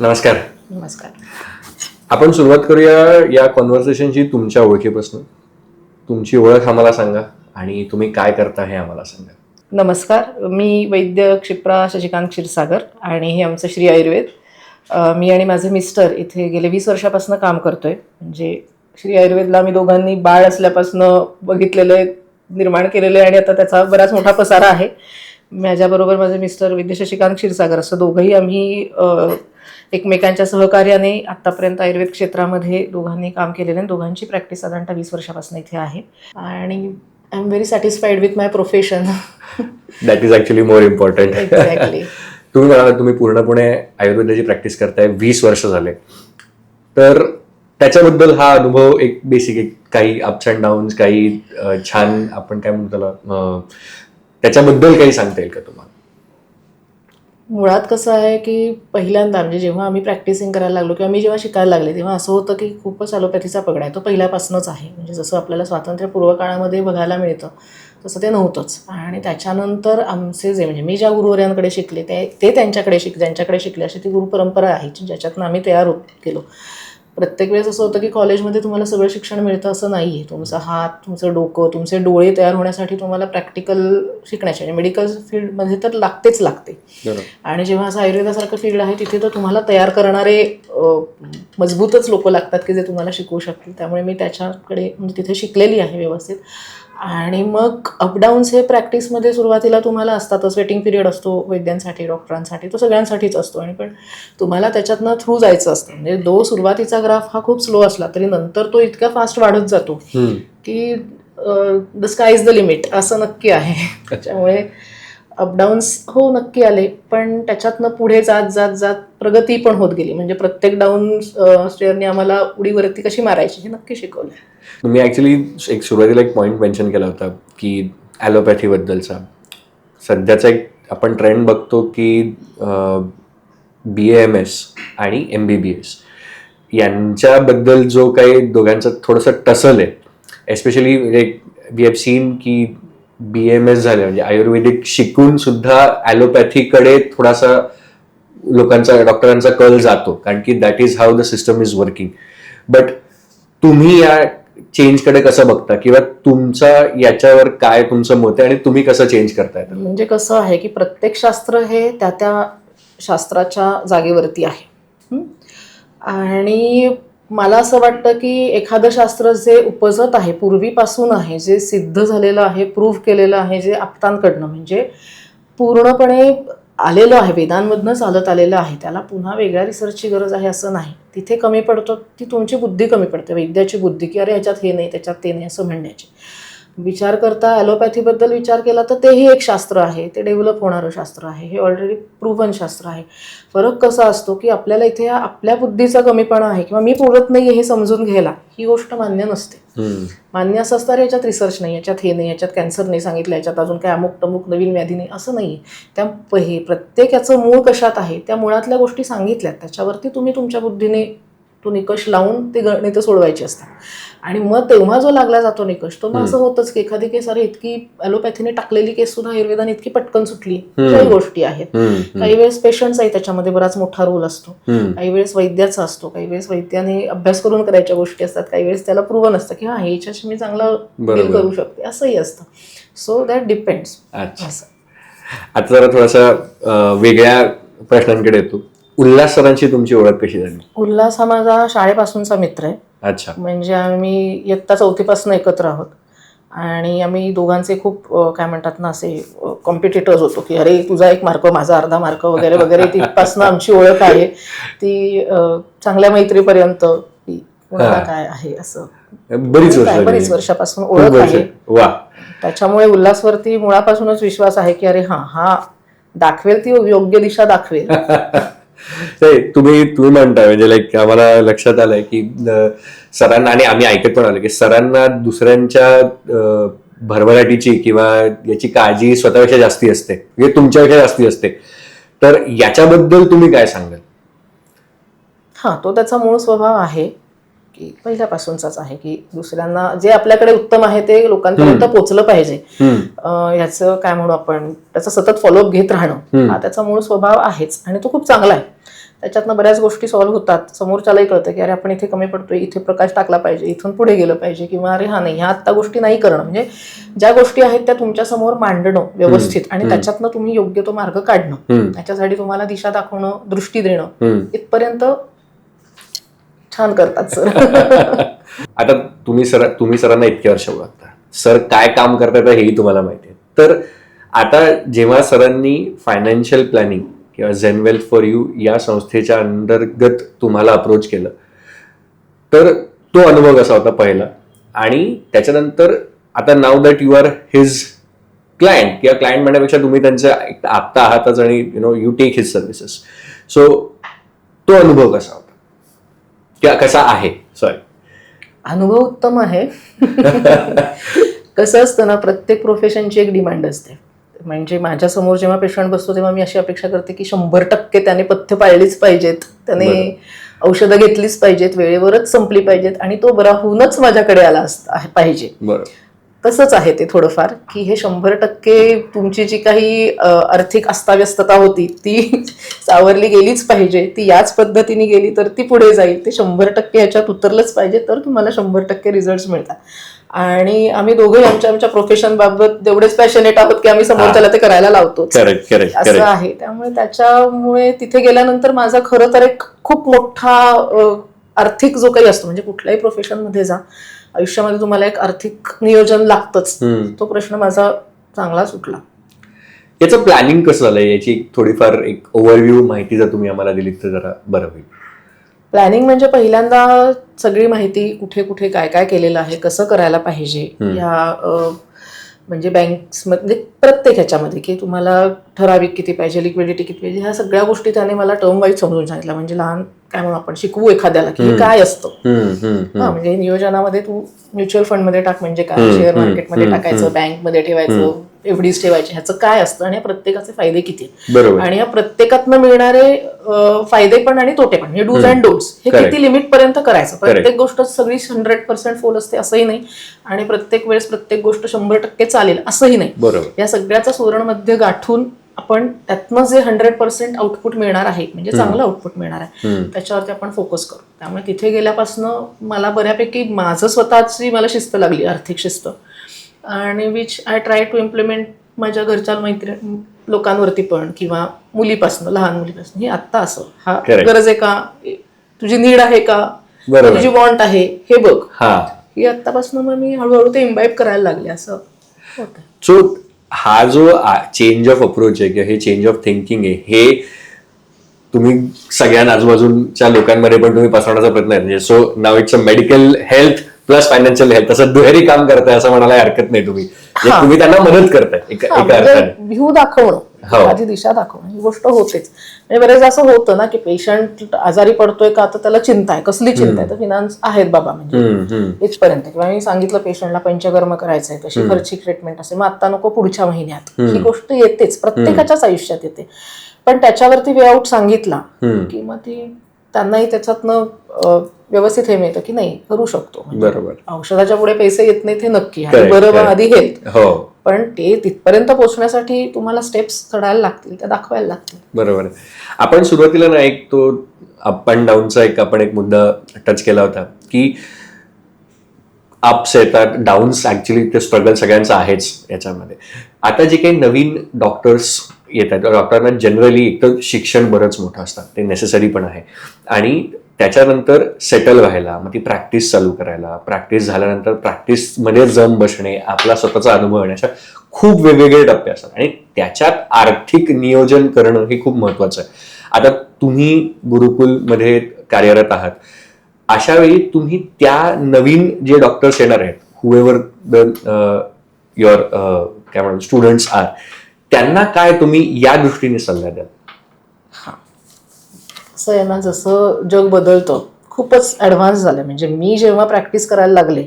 नमस्कार. नमस्कार. आपण सुरुवात करूया या कॉन्व्हर्सेशनची तुमच्या ओळखीपासून. तुमची ओळख आम्हाला सांगा आणि तुम्ही काय करता हे आम्हाला सांगा. नमस्कार. मी वैद्य क्षिप्रा शशिकांत क्षीरसागर आणि हे आमचं श्री आयुर्वेद. मी आणि माझे मिस्टर इथे गेले वीस वर्षापासून काम करतोय. म्हणजे श्री आयुर्वेदला आम्ही दोघांनी बाळ असल्यापासून बघितलेलं आहे निर्माण केलेलं आहे आणि आता त्याचा बराच मोठा पसारा आहे. माझ्याबरोबर माझे मिस्टर वैद्य शशिकांत क्षीरसागर असं दोघंही आम्ही एकमेकांच्या सहकार्याने आत्तापर्यंत आयुर्वेद क्षेत्रामध्ये दोघांनी काम केलेलं आहे. दोघांची प्रॅक्टिस साधारणतः वीस वर्षापासून इथे आहे. आणि I am very satisfied with my profession that is actually more important exactly तुम्ही म्हणाला तुम्ही पूर्णपणे आयुर्वेदाची प्रॅक्टिस करताय. वीस वर्ष झाले. तर त्याच्याबद्दल हा अनुभव एक बेसिक एक काही अप्स अँड डाऊन्स काही छान आपण काय म्हणतो त्याला त्याच्याबद्दल काही सांगता येईल का तुम्हाला? मुळात कसं आहे की पहिल्यांदा म्हणजे जेव्हा आम्ही प्रॅक्टिसिंग करायला लागलो किंवा मी जेव्हा शिकायला लागले तेव्हा असं होतं की खूपच ॲलोपॅथीचा पगडा आहे. तो पहिल्यापासूनच आहे. म्हणजे जसं आपल्याला स्वातंत्र्यपूर्व काळामध्ये बघायला मिळतं तसं ते नव्हतंच. आणि त्याच्यानंतर आमचे जे म्हणजे मी ज्या गुरुवर्यांकडे शिकले ते ते त्यांच्याकडे शिक ज्यांच्याकडे शिकले अशी ती गुरुपरंपरा आहे ज्याच्यातून ज्याच्यातनं आम्ही तयार होत गेलो प्रत्येक वेळेस असं होतं की कॉलेजमध्ये तुम्हाला सगळं शिक्षण मिळतं असं नाही आहे तुमचा हात तुमचं डोकं तुमचे डोळे तयार होण्यासाठी तुम्हाला प्रॅक्टिकल शिकण्याचे म्हणजे मेडिकल फील्डमध्ये तर लागतेच लागते. आणि जेव्हा असं आयुर्वेदासारखं फील्ड आहे तिथे तर तुम्हाला तयार करणारे मजबूतच लोक लागतात की जे तुम्हाला शिकवू शकतील. त्यामुळे मी त्याच्याकडे म्हणजे तिथे शिकलेली आहे व्यवस्थित. आणि मग अपडाऊन्स हे प्रॅक्टिसमध्ये सुरुवातीला तुम्हाला असतातच. वेटिंग पिरियड असतो वैद्यांसाठी डॉक्टरांसाठी तो सगळ्यांसाठीच असतो. आणि पण तुम्हाला त्याच्यातनं थ्रू जायचं असतं. म्हणजे दो सुरुवातीचा ग्राफ हा खूप स्लो असला तरी नंतर तो इतका फास्ट वाढत जातो. की the sky is the limit असं नक्की आहे. त्याच्यामुळे अपडाऊन्स हो नक्की आले. पण त्याच्यातनं पुढे जात जात जात प्रगती पण होत गेली. म्हणजे प्रत्येक डाऊन स्टेअरने आम्हाला उडीवरती कशी मारायची हे नक्की शिकवलं. तुम्ही ॲक्च्युली एक सुरुवातीला एक पॉईंट मेन्शन केला होता की ॲलोपॅथीबद्दलचा सध्याचा एक आपण ट्रेंड बघतो की बी एम एस आणि एम बी बी एस यांच्याबद्दल जो काही दोघांचं थोडंसं टसल आहे एस्पेशली एक वी हॅव सीन की बी एम एस झालं म्हणजे आयुर्वेदिक शिकून सुद्धा ॲलोपॅथीकडे थोडासा लोकांचा डॉक्टरांचा कल जातो कारण की that is how the system is working but तुम्ही या चेंजकडे कसं बघता? किंवा तुमचा याच्यावर काय तुमचं मत आहे आणि तुम्ही कसं चेंज करताय? म्हणजे कसं आहे की प्रत्येक शास्त्र हे त्या त्या शास्त्राच्या जागेवरती आहे. आणि मला असं वाटतं की एखादं शास्त्र जे उपजत आहे पूर्वीपासून आहे जे सिद्ध झालेलं आहे प्रूव्ह केलेलं आहे जे आप्तांकडनं म्हणजे पूर्णपणे आलेलं आहे वेदांमधनं चालत आलेलं आहे त्याला पुन्हा वेगळ्या रिसर्चची गरज आहे असं नाही. तिथे कमी पडतो ती तुमची बुद्धी कमी पडते वैद्याची बुद्धी की अरे ह्याच्यात हे नाही त्याच्यात ते नाही असं म्हणण्याची. विचार करता ॲलोपॅथीबद्दल विचार केला तर तेही एक शास्त्र आहे. ते डेव्हलप होणारं शास्त्र आहे. हे ऑलरेडी प्रूव्हन शास्त्र आहे. फरक कसा असतो की आपल्याला इथे आपल्या बुद्धीचा कमीपणा आहे किंवा मी पुरत नाही हे समजून घ्यायला ही गोष्ट मान्य नसते. मान्य असं असतं "अरे, याच्यात रिसर्च नाही याच्यात हे नाही याच्यात कॅन्सर नाही सांगितलं याच्यात अजून काय अमुक तमुक नवीन व्याधी नाही असं नाही त्या हे प्रत्येक याचं मूळ कशात आहे त्या मुळातल्या गोष्टी सांगितल्यात. त्याच्यावरती तुम्ही तुमच्या बुद्धीने तो निकष लावून ते गणितं सोडवायची असतात. आणि मग तेव्हा जो लागला जातो निकष तो मग असं होतच की एखादी केस अरे इतकी ॲलोपॅथीने टाकलेली केस सुद्धा आयुर्वेदाने इतकी पटकन सुटली. काही गोष्टी आहेत. काही वेळेस पेशंट्स आहे त्याच्यामध्ये बराच मोठा रोल असतो. काही वेळेस वैद्याचा असतो काही वेळेस वैद्याने अभ्यास करून करायच्या गोष्टी असतात काही वेळेस त्याला प्रूव्हन असतं की हा ह्याच्याशी मी चांगला. डील करू शकते. असंही असतं. सो दॅट डिपेंड्स अच्छा. असं. आता जरा थोडासा वेगळ्या प्रश्नांकडे येतो. उल्हास सरांची तुमची ओळख कशी झाली? उल्हास हा माझा शाळेपासूनचा मित्र आहे. अच्छा. म्हणजे आम्ही इयत्ता चौथीपासून एकत्र आहोत. आणि आम्ही दोघांचे खूप काय म्हणतात ना असे कॉम्पिटिटर्स होतो की अरे तुझा एक मार्क माझा अर्धा मार्क वगैरे वगैरे तिथपासनं आमची ओळख आहे. ती चांगल्या मैत्रीपर्यंत. काय आहे असं. बरीच. बरीच वर्षापासून ओळख. आहे. वा. त्याच्यामुळे उल्हासवरती मुळापासूनच विश्वास आहे की अरे हा हा दाखवेल ती योग्य दिशा दाखवेल. तुम्ही तुम्ही म्हणताय म्हणजे लाईक आम्हाला लक्षात आलंय की सरांना आणि आम्ही ऐकत पण आलो की सरांना दुसऱ्यांच्या भरभराटीची किंवा याची काळजी स्वतःपेक्षा जास्ती असते म्हणजे तुमच्यापेक्षा जास्ती असते. तर याच्याबद्दल तुम्ही काय सांगाल? हा तो त्याचा मूळ स्वभाव आहे. की पहिल्यापासूनचाच आहे की दुसऱ्यांना जे आपल्याकडे उत्तम आहे ते लोकांपर्यंत पोहोचलं पाहिजे. याचं काय म्हणू आपण त्याचा सतत फॉलोअप घेत राहणं. हा त्याचा मूळ स्वभाव आहेच आणि तो खूप चांगला आहे. त्याच्यातनं बऱ्याच गोष्टी सॉल्व्ह होतात. समोरच्यालाही कळतं की अरे आपण इथे कमी पडतोय इथे प्रकाश टाकला पाहिजे इथून पुढे गेलं पाहिजे किंवा अरे हा नाही ह्या आत्ता गोष्टी नाही करणं. म्हणजे ज्या गोष्टी आहेत त्या तुमच्यासमोर मांडणं व्यवस्थित आणि. त्याच्यातनं तुम्ही योग्य तो मार्ग काढणं. त्याच्यासाठी तुम्हाला दिशा दाखवणं दृष्टी देणं. इथपर्यंत छान करतात सर. आता तुम्ही सर तुम्ही सरांना इतके वर्ष ओळखता. सर काय काम करतात हेही तुम्हाला माहिती आहे. तर आता जेव्हा सरांनी फायनान्शियल प्लॅनिंग किंवा झेनवेल्थ फॉर यू या संस्थेच्या अंतर्गत तुम्हाला अप्रोच केलं तर तो अनुभव कसा होता पहिला? आणि त्याच्यानंतर आता नाव that you are his client किंवा क्लायंट म्हणण्यापेक्षा तुम्ही त्यांच्या आत्ता आहातच आणि you know you take his services so तो अनुभव कसा होता? किंवा कसा आहे? सॉरी अनुभव उत्तम आहे. कसं असतं ना प्रत्येक प्रोफेशनची एक डिमांड असते. म्हणजे माझ्यासमोर जेव्हा पेशंट बसतो तेव्हा मी अशी अपेक्षा करते की शंभर टक्के त्याने पथ्य पाळलीच पाहिजेत. त्याने औषधं घेतलीच पाहिजेत वेळेवरच संपली पाहिजेत आणि तो बरा होऊनच माझ्याकडे आला पाहिजे. बरोबर. तसंच आहे ते थोडंफार की हे शंभर टक्के तुमची जी काही आर्थिक अस्ताव्यस्तता होती ती सावरली गेलीच पाहिजे. ती याच पद्धतीने गेली तर ती पुढे जाईल. ते शंभर टक्के ह्याच्यात उतरलंच पाहिजे तर तुम्हाला शंभर टक्के रिझल्ट मिळतात. आणि आम्ही दोघंही आमच्या आमच्या प्रोफेशन बाबत तेवढेच पॅशनेट आहोत की आम्ही समोरच्याला ते करायला लावतो असं आहे. त्यामुळे त्याच्यामुळे तिथे गेल्यानंतर माझा खरं तर एक खूप मोठा आर्थिक जो काही असतो म्हणजे कुठल्याही प्रोफेशनमध्ये जा आयुष्यामध्ये तुम्हाला एक आर्थिक नियोजन लागतंच. तो प्रश्न माझा चांगला सुटला. याचं प्लॅनिंग कसं झालंय? याची थोडीफार एक ओव्हरव्ह्यू माहिती जर तुम्ही आम्हाला दिली तर जरा बरं होईल. प्लॅनिंग म्हणजे पहिल्यांदा सगळी माहिती कुठे कुठे काय काय केलेलं आहे कसं करायला पाहिजे हम्म. या अ, म्हणजे बँक्समध्ये प्रत्येक ह्याच्यामध्ये की तुम्हाला ठराविक किती पाहिजे लिक्विडिटी किती पाहिजे ह्या सगळ्या गोष्टी त्याने मला टर्म वाईज समजून सांगितल्या म्हणजे लहान काय म्हणून आपण शिकवू एखाद्याला की हे. काय असतं. हा म्हणजे नियोजनामध्ये तू म्युच्युअल फंडमध्ये टाक म्हणजे काय शेअर मार्केटमध्ये टाकायचं हम्म. बँकमध्ये ठेवायचं एफडीज ठेवायचे ह्याचं काय असतं आणि या प्रत्येकाचे फायदे किती आणि या प्रत्येकातनं मिळणारे फायदे पण आणि तोटे पण डूज. अँड डोंट्स हे. किती लिमिट पर्यंत करायचं. प्रत्येक गोष्ट सगळी हंड्रेड पर्सेंट फोल असते असंही नाही आणि प्रत्येक वेळेस प्रत्येक गोष्ट शंभर टक्के चालेल असंही नाही बरोबर या सगळ्याचा सुवर्णमध्य गाठून आपण त्यातनं जे हंड्रेड पर्सेंट आउटपुट मिळणार आहे म्हणजे. चांगलं आउटपुट मिळणार आहे. त्याच्यावरती आपण फोकस करू. त्यामुळे तिथे गेल्यापासून मला बऱ्यापैकी माझं स्वतःची मला शिस्त लागली आर्थिक शिस्त. आणि which I try to implement माझ्या घरच्या मैत्रीण लोकांवरती पण किंवा मुलीपासून लहान मुलीपासून. हे आत्ता असं. हा. गरज आहे का? तुझी नीड आहे का? तुझी वॉन्ट आहे? हे बघ. हा. आत्तापासून मग मी हळूहळू ते इम्बाईब करायला लागले असं होतं. हा जो चेंज ऑफ अप्रोच आहे किंवा हे चेंज ऑफ थिंकिंग आहे. हे तुम्ही सगळ्या आजूबाजूच्या लोकांमध्ये पण तुम्ही पसरवण्याचा प्रयत्न आहे म्हणजे so now it's a medical health plus financial health असं दुहेरी काम करताय असं म्हणायला हरकत नाही तुम्ही. म्हणजे. तुम्ही त्यांना मदत करताय. एका एका म्हणजे अर्थाने. व्ह्यू दाखवणं. माझी दिशा दाखवणं ही गोष्ट होतेच. म्हणजे बरेच असं होतं ना की पेशंट आजारी पडतोय का तर त्याला चिंता आहे. कसली चिंता आहे? तर फिनान्स आहेत बाबा म्हणजे. इथपर्यंत. किंवा मी सांगितलं पेशंटला पंचकर्म करायचंय तशी खर्ची ट्रीटमेंट असेल. मग आता नको पुढच्या महिन्यात. ही गोष्ट येतेच. प्रत्येकाच्याच आयुष्यात येते. पण त्याच्यावरती वे आउट सांगितला. की मग ती त्यांनाही त्याच्यातनं व्यवस्थित हे मिळतं की नाही करू शकतो. म्हणजे बरोबर. औषधाच्या पुढे पैसे येत नाही ते नक्की. आणि Correct, बरं मग correct. आधी हेल्थ. हो. पण ते तिथपर्यंत पोहोचण्यासाठी तुम्हाला स्टेप्स चढायला लागतील त्या दाखवायला लागतील. बरोबर. आपण सुरुवातीला ना एक तो अप अँड डाऊनचा एक आपण एक मुद्दा टच केला होता की अप्स येतात डाऊन्स ऍक्च्युली ते स्ट्रगल सगळ्यांचं आहेच याच्यामध्ये. आता जे काही नवीन डॉक्टर्स येतात. डॉक्टरांना जनरली एक तर शिक्षण बरंच मोठं असतं. ते नेसेसरी पण आहे. आणि त्याच्यानंतर सेटल व्हायला मग ती प्रॅक्टिस चालू करायला प्रॅक्टिस झाल्यानंतर प्रॅक्टिसमध्ये जम बसणे आपला स्वतःचा अनुभव येणे अशा खूप वेगवेगळे टप्पे असतात. आणि त्याच्यात आर्थिक नियोजन करणं हे खूप महत्वाचं आहे. आता तुम्ही गुरुकुलमध्ये कार्यरत आहात. अशा वेळी तुम्ही त्या नवीन जे डॉक्टर्स येणार आहेत हुएवर द युअर काय म्हणतो स्टुडंट्स आर त्यांना काय तुम्ही या दृष्टीने सल्ला द्याल? असं आहे ना जसं जग बदलतं खूपच ॲडव्हान्स झालं. म्हणजे मी जेव्हा प्रॅक्टिस करायला लागले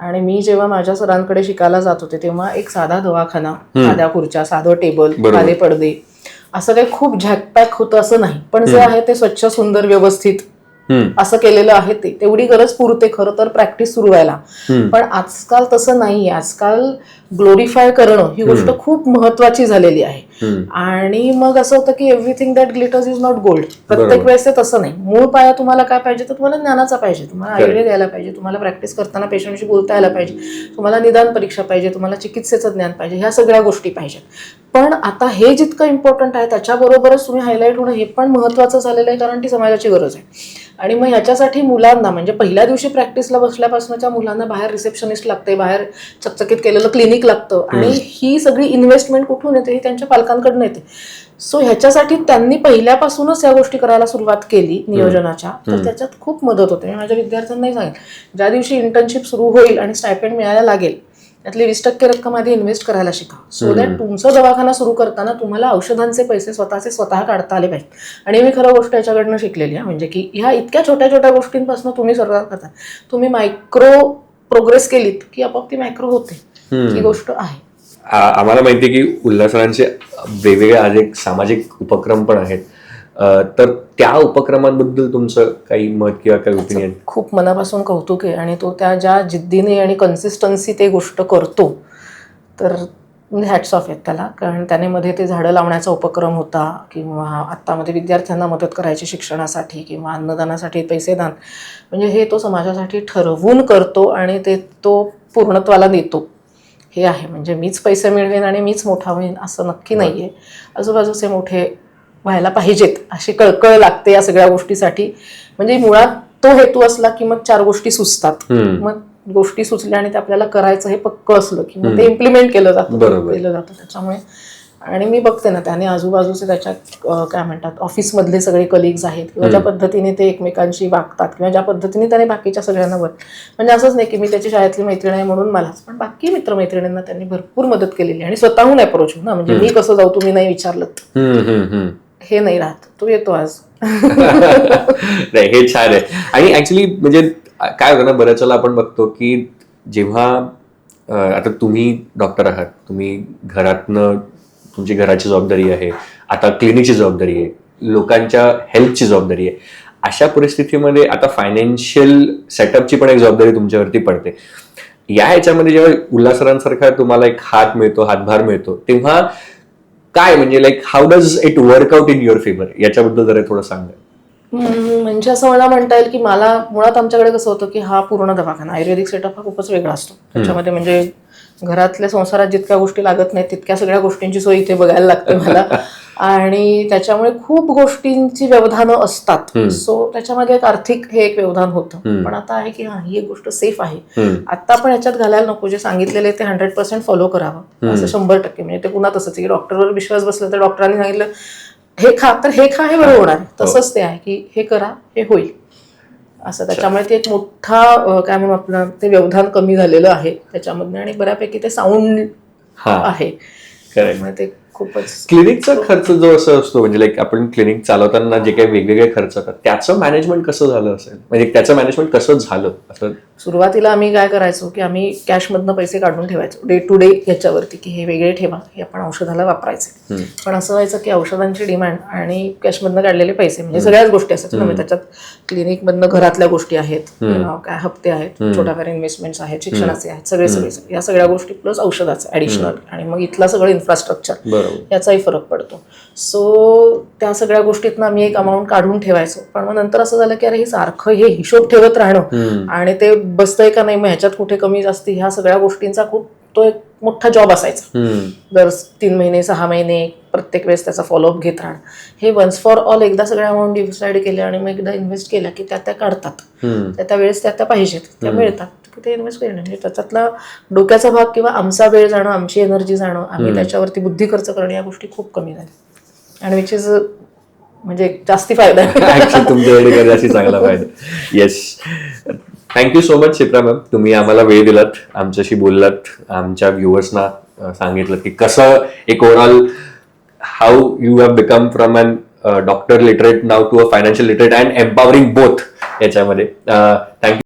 आणि मी जेव्हा माझ्या सरांकडे शिकायला जात होते तेव्हा एक साधा दवाखाना. साध्या खुर्च्या साधं टेबल. खाली पडदे असं काही खूप झॅकपॅक होतं असं नाही. पण जे. आहे ते स्वच्छ सुंदर व्यवस्थित असं केलेलं आहे ते. तेवढी गरज पुरते खरं तर प्रॅक्टिस सुरू व्हायला. पण आजकाल तसं नाही आजकाल ग्लोरिफाय करणं ही गोष्ट खूप महत्वाची झालेली आहे. आणि मग असं होतं की everything that glitters is not gold प्रत्येक. वेळेस ते तसं नाही. मूळ पाया तुम्हाला काय पाहिजे तर तुम्हाला ज्ञानाचा पाहिजे. तुम्हाला. आयुर्वेद यायला पाहिजे. तुम्हाला प्रॅक्टिस करताना पेशंटशी बोलता यायला पाहिजे. तुम्हाला निदान परीक्षा पाहिजे. तुम्हाला चिकित्सेचं ज्ञान पाहिजे. ह्या सगळ्या गोष्टी पाहिजेत. पण आता हे जितकं इम्पॉर्टंट आहे त्याच्याबरोबरच तुम्ही हायलाईट होणं हे पण महत्वाचं झालेलं आहे कारण ती समाजाची गरज आहे. आणि मग ह्याच्यासाठी मुलांना म्हणजे पहिल्या दिवशी प्रॅक्टिसला बसल्यापासूनच्या मुलांना बाहेर रिसेप्शनिस्ट लागते बाहेर चकचकीत केलेलं क्लिनिक लागतं आणि ही सगळी इन्व्हेस्टमेंट कुठून येते? ही त्यांच्या पालकांकडून येते. सो ह्याच्यासाठी त्यांनी पहिल्यापासूनच या गोष्टी करायला सुरुवात केली नियोजनाच्या. तर त्याच्यात खूप मदत होते. मी माझ्या विद्यार्थ्यांनाही सांगेन. ज्या दिवशी इंटर्नशिप सुरू होईल आणि स्टायपेंड मिळायला लागेल त्यातली वीस टक्के रक्कम आधी इन्व्हेस्ट करायला शिका. सो दॅट तुमचा दवाखाना सुरू करताना तुम्हाला औषधांचे पैसे स्वतःचे स्वतः काढता आले पाहिजे. आणि मी खरं गोष्ट याच्याकडनं शिकलेली आहे. म्हणजे की ह्या इतक्या छोट्या छोट्या गोष्टींपासून तुम्ही सुरुवात करता. तुम्ही मायक्रो प्रोग्रेस केलीत की आपोआप ती मायक्रो होते. ही गोष्ट आहे. आम्हाला माहिती आहे की उल्हासरांचे वेगवेगळे आज एक सामाजिक उपक्रम पण आहेत. तर त्या उपक्रमांबद्दल तुमचं काही मत किंवा काही ओपिनियन खूप मनापासून कौतुक आहे आणि तो त्या ज्या जिद्दीने आणि कन्सिस्टन्सी ते गोष्ट करतो तर हॅट्स ऑफ आहेत त्याला. कारण त्याने मध्ये ते झाडं लावण्याचा उपक्रम होता किंवा आत्तामध्ये विद्यार्थ्यांना मदत करायची शिक्षणासाठी किंवा अन्नदानासाठी पैसे दान. म्हणजे हे तो समाजासाठी ठरवून करतो आणि ते तो पूर्णत्वाला देतो. हे आहे. म्हणजे मीच पैसे मिळवेन आणि मीच मोठा होईन असं नक्की नाही आहे आजूबाजूचे मोठे व्हायला पाहिजेत अशी कळकळ लागते या सगळ्या गोष्टीसाठी. म्हणजे मुळात तो हेतू असला की मग चार गोष्टी सुचतात. मग गोष्टी सुचल्या आणि ते आपल्याला करायचं हे पक्क असलं की मग ते इम्प्लिमेंट केलं जातं. केलं जातं त्याच्यामुळे. आणि मी बघते ना त्याने आजूबाजूचे त्याच्या काय म्हणतात ऑफिसमधले सगळे कलिग्स आहेत किंवा ज्या पद्धतीने ते एकमेकांशी वागतात किंवा ज्या पद्धतीने त्याने बाकीच्या सगळ्यांना वर म्हणजे असंच नाही की मी त्याची शाळेतली मैत्रीण आहे म्हणून मलाच पण बाकी मित्रमैत्रिणींना त्यांनी भरपूर मदत केलेली आहे आणि स्वतःहून अप्रोच ना म्हणजे मी कसं जाऊ तुम्ही नाही विचारलं हे नाही राहत. तू येतो आज. नाही हे छान आहे. आणि ऍक्च्युली म्हणजे काय होतं ना बऱ्याच वेळेला आपण बघतो की जेव्हा आता तुम्ही डॉक्टर आहात तुम्ही घरातनं तुमची घराची जबाबदारी आहे आता क्लिनिकची जबाबदारी आहे लोकांच्या हेल्थची जबाबदारी आहे. अशा परिस्थितीमध्ये आता फायनान्शियल सेटअपची पण एक जबाबदारी तुमच्यावरती पडते. या ह्याच्यामध्ये जेव्हा उल्हासरांसारखा तुम्हाला एक हात मिळतो हातभार मिळतो तेव्हा काय? म्हणजे like how does it work out in your favour याच्याबद्दल जरा थोडं सांगा. म्हणजे असं मला म्हणता येईल की मला मुळात आमच्याकडे कसं होतं की हा पूर्ण दवाखाना आयुर्वेदिक सेटअप हा खूपच वेगळा असतो. त्याच्यामध्ये म्हणजे घरातल्या संसारात जितक्या गोष्टी लागत नाहीत तितक्या सगळ्या गोष्टींची सोय इथे बघायला लागते मला. आणि त्याच्यामुळे खूप गोष्टींची व्यवधानं असतात. सो त्याच्यामध्ये एक आर्थिक हे एक व्यवधान होतं. पण आता आहे की हा ही एक गोष्ट सेफ आहे. आता आपण याच्यात घालायला नको. जे सांगितलेले ते हंड्रेड पर्सेंट फॉलो करावं. असं शंभर टक्के. म्हणजे ते पुन्हा तसंच की डॉक्टरवर विश्वास बसला तर डॉक्टरांनी सांगितलं हे खा. तर हे खा हे बरोबर होणार आहे. तसंच ते आहे की हे करा हे होईल. असं. त्याच्यामुळे ते एक मोठा काय म्हणू आपलं ते व्यवधान कमी झालेलं आहे. त्याच्यामधनं आणि बऱ्यापैकी ते साऊंड हा. आहे. त्यामुळे ते खूपच क्लिनिकचा खर्च जो असं असतो म्हणजे लाईक आपण क्लिनिक चालवताना जे काही वेगवेगळे खर्च त्याचं मॅनेजमेंट कसं झालं असेल? म्हणजे त्याचं मॅनेजमेंट कसं झालं? असं सुरुवातीला आम्ही काय करायचो की आम्ही कॅशमधनं पैसे काढून ठेवायचो. डे टू डे ह्याच्यावरती की हे वेगळे ठेवा हे आपण औषधाला वापरायचे. पण असं व्हायचं की औषधांची डिमांड आणि कॅशमधनं काढलेले पैसे म्हणजे सगळ्याच गोष्टी असतात. ना म्हणजे त्याच्यात क्लिनिकमधनं घरातल्या गोष्टी आहेत काय हप्ते आहेत छोट्याफार इन्व्हेस्टमेंट्स आहेत शिक्षणाचे आहेत सगळे सगळे. या सगळ्या गोष्टी प्लस औषधाचे ॲडिशनल आणि मग इथला सगळं इन्फ्रास्ट्रक्चर याचाही फरक पडतो. सो त्या सगळ्या गोष्टीतनं आम्ही एक अमाऊंट काढून ठेवायचो. पण मग नंतर असं झालं की अरे हे सारखं हे हिशोब ठेवत राहणं आणि ते बसतंय का नाही मग ह्याच्यात कुठे कमी जास्ती ह्या सगळ्या गोष्टींचा खूप तो एक मोठा जॉब असायचा. दर तीन महिने सहा महिने प्रत्येक वेळेस त्याचा फॉलोअप घेत राहणं. हे वन्स फॉर ऑल एकदा सगळ्या अमाऊंट डिसाईड केल्या आणि मग एकदा इन्व्हेस्ट केल्या की त्या त्या काढतात. त्या त्या वेळेस त्या त्या पाहिजेत त्या मिळतात. की ते इन्व्हेस्ट करणं. म्हणजे त्याच्यातला डोक्याचा भाग किंवा आमचा वेळ जाणं आमची एनर्जी जाणं आम्ही त्याच्यावरती बुद्धी खर्च करणं या गोष्टी खूप कमी झाल्या. आणि विच इज म्हणजे जास्ती फायदा चांगला फायदा. Yes thank you so much Chitra ma'am तुम्ही आम्हाला वेळ दिलात आमच्याशी बोललात आमच्या व्ह्युअर्सना सांगितलं की कसं एक overall how you have become from an doctor literate now to a financial literate and empowering both याच्यामध्ये. Thank you